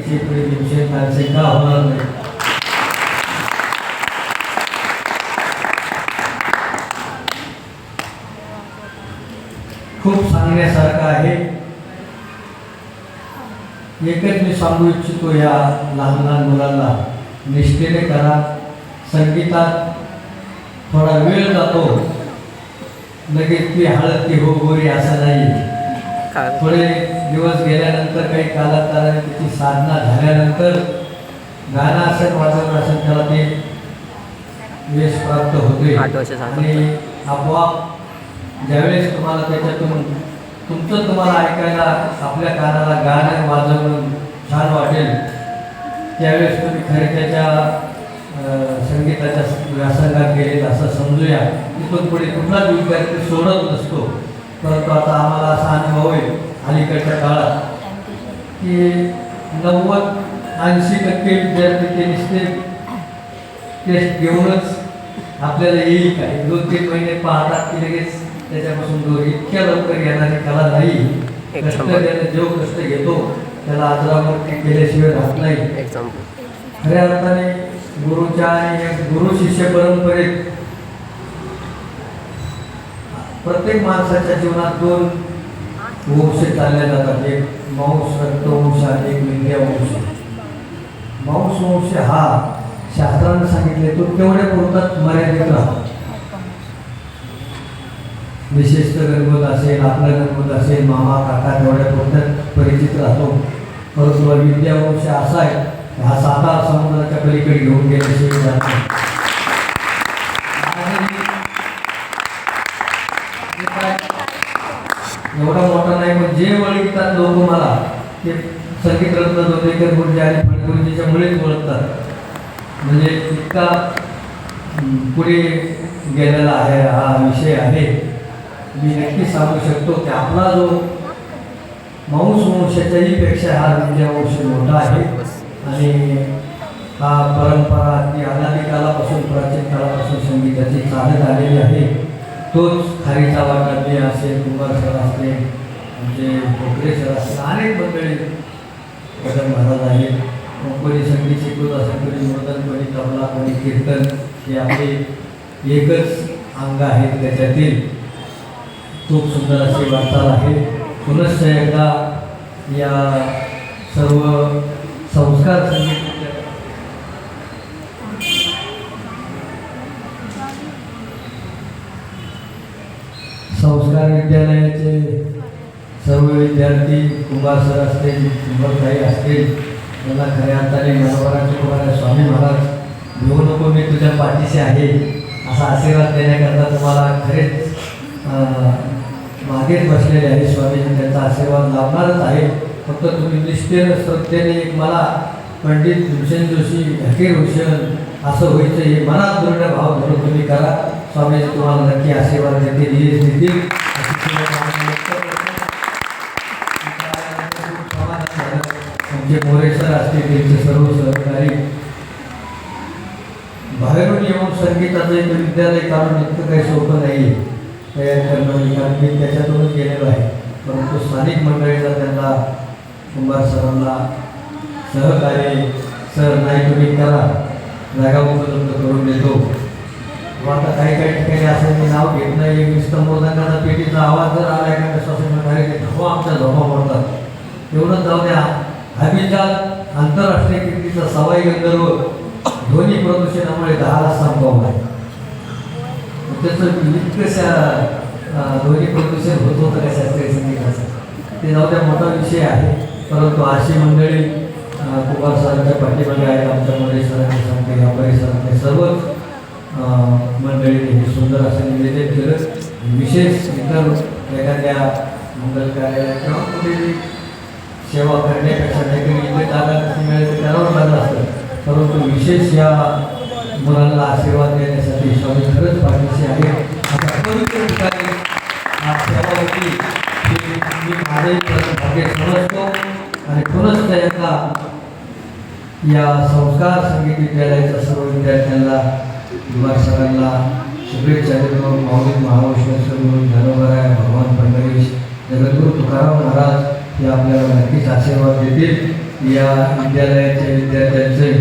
पुढे कालचे का होणार नाही खूप सांगण्यासारखं आहे. एकच मी सांगू इच्छितो या लहान लहान मुलांना निष्ठेने करा. संगीतात थोडा वेळ जातो. लगेच ती हळद ती हो गोरी असं नाही. थोडे दिवस गेल्यानंतर काही कालांतराने त्याची साधना झाल्यानंतर गाणं असेल वाजवणं असेल त्याला ते यश प्राप्त होते. आणि आपोआप ज्यावेळेस तुम्हाला त्याच्यातून तुमचं तुम्हाला ऐकायला आपल्या कानाला गाणं वाजवणं छान वाटेल त्यावेळेस तुम्ही खरे त्याच्या संगीताच्या व्यासंगात गेले असं समजूया. तिथून पुढे कुठलाच विद्यार्थी सोडत नसतो. परंतु आता आम्हाला असा अनुभव आहे. अलीकडच्या काळात की नव्वद ऐंशी टक्के विद्यार्थी ते नुसते टेस्ट घेऊनच आपल्याला येईल काय दोन तीन महिने पाहतात की लगेच त्याच्यापासून दूर इतक्या लवकर येणारी कला नाही. कष्ट. ज्याने जो कष्ट घेतो त्याला आजरावरती केल्याशिवाय राहत नाही. खऱ्या अर्थाने गुरुच्या आणि गुरु शिष्य परंपरेत प्रत्येक माणसाच्या जीवनात दोन वंश चालले जातात. एक मांस रक्तवंश आणि एक विद्यावंश मांस वंश हा शास्त्राने सांगितले तो तेवढ्या पुरतात मर्यादित राहतो. विशेषतः गणपत असेल आपला गणपत असेल मामा काका तेवढ्या पुरतात परिचित राहतो. परंतु विद्यावंश असा आहे हा साता समुद्राच्या पलीकडे घेऊन गेल्याशिवाय जातो नाही. आणि हे काय, एवढा मोठा नाही पण जे ओळखतात लोक मला ते संगीत रत्न दोनेकर गुरुजी आणि फडगुरुजीच्या मुळेच ओळखतात. म्हणजे इतका पुढे गेलेला आहे हा विषय आहे. मी नक्की सांगू शकतो की आपला जो मांस वंशाच्याही पेक्षा हा विद्यावंश मोठा आहे. आणि हा परंपरा ती अनादी कालापासून प्राचीन काळापासून संगीताची चालत आलेली आहे. तोच खारीचा वाटा असेल कुंभार सर असते म्हणजे भोकरे सर असतील अनेक मंडळी कदम महाराज आहेत. कोणी संगीत शिकवत असेल कोणी मदन कोणी तबला कोणी कीर्तन हे आपले एकच अंग आहेत त्याच्यातील. खूप सुंदर अशी वाटचाल आहे. पुनश्च एकदा या सर्व संस्कार संगीत संस्कार विद्यालयाचे सर्व विद्यार्थी कुंभार सर असतील कुंभारताई असतील त्यांना खऱ्या अर्थाने मनोहराचे कुमार स्वामी महाराज घेऊ नको मी तुझ्या पाठीशी आहे असा आशीर्वाद देण्याकरता तुम्हाला खरेच मागेच बसलेले आहे स्वामीजी त्यांचा आशीर्वाद लाभणारच आहे. फक्त तुम्ही निष्ठेन श्रद्धेने एक मला पंडित भूषण जोशी हकीर भूषण असं व्हायचं हे मनात दृढ भाव धरून तुम्ही करा. स्वामीजी तुम्हाला नक्की आशीर्वाद देतील देतील आमचे मोरेसर असते त्यांचे सर्व सहकारी बाहेरून येऊन संगीताचं एक विद्यालय कारण इतकं काही सोपं नाही तयार करणं कारण मी त्याच्यातूनच गेलेलो आहे. परंतु स्थानिक मंडळीला त्यांना कुंभार सरांना सहकार्य सर नाही तुम्ही करा जागा उपलब्ध करून देतो. आता काही काही ठिकाणी असं मी नाव घेत नाही एक पेटीचा आवाज जर आला एखाद्या श्वासामध्ये हो आमच्या धोका पडतात एवढंच जाऊ द्या. हमीजात आंतरराष्ट्रीय कीर्तीचा सवाई गंधर्व ध्वनी प्रदूषणामुळे दहाला संपवला आहे. त्याचं इतकंशा ध्वनी प्रदूषण होत होतं का शास्त्रीय संगीताचं? ते जाऊ त्या मोठा विषय आहे. परंतु अशी मंडळी कुमार सरांच्या पाठीमागे आहेत आमच्यामध्ये सरांनी सांगते या परिसरातले सर्वच मंडळीने हे सुंदर असं निवेदन केलं. विशेष इतर एखाद्या मंगल कार्यालयात किंवा कुठेही सेवा करण्यापेक्षा काहीतरी इथे दादा कशी मिळेल ते करावं असतं. परंतु विशेष या मुलांना आशीर्वाद देण्यासाठी स्वामी खरंच पाठीशी आहे. आता पवित्र ठिकाणी सेवा होती मी माझे भाग्य समजतो आणि पुनश्च एकदा या संस्कार संगीत विद्यालयाच्या सर्व विद्यार्थ्यांना युवा सरांना शुभेच्छा देतो. माऊली महावैष्णव स्वरूप धन्यवाद. आशीर्वाद देतील. या विद्यालयाच्या विद्यार्थ्यांचे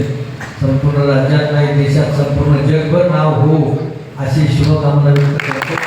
संपूर्ण राज्यात नाही देशात संपूर्ण जगभर नाव हो अशी शुभकामना व्यक्त करतो.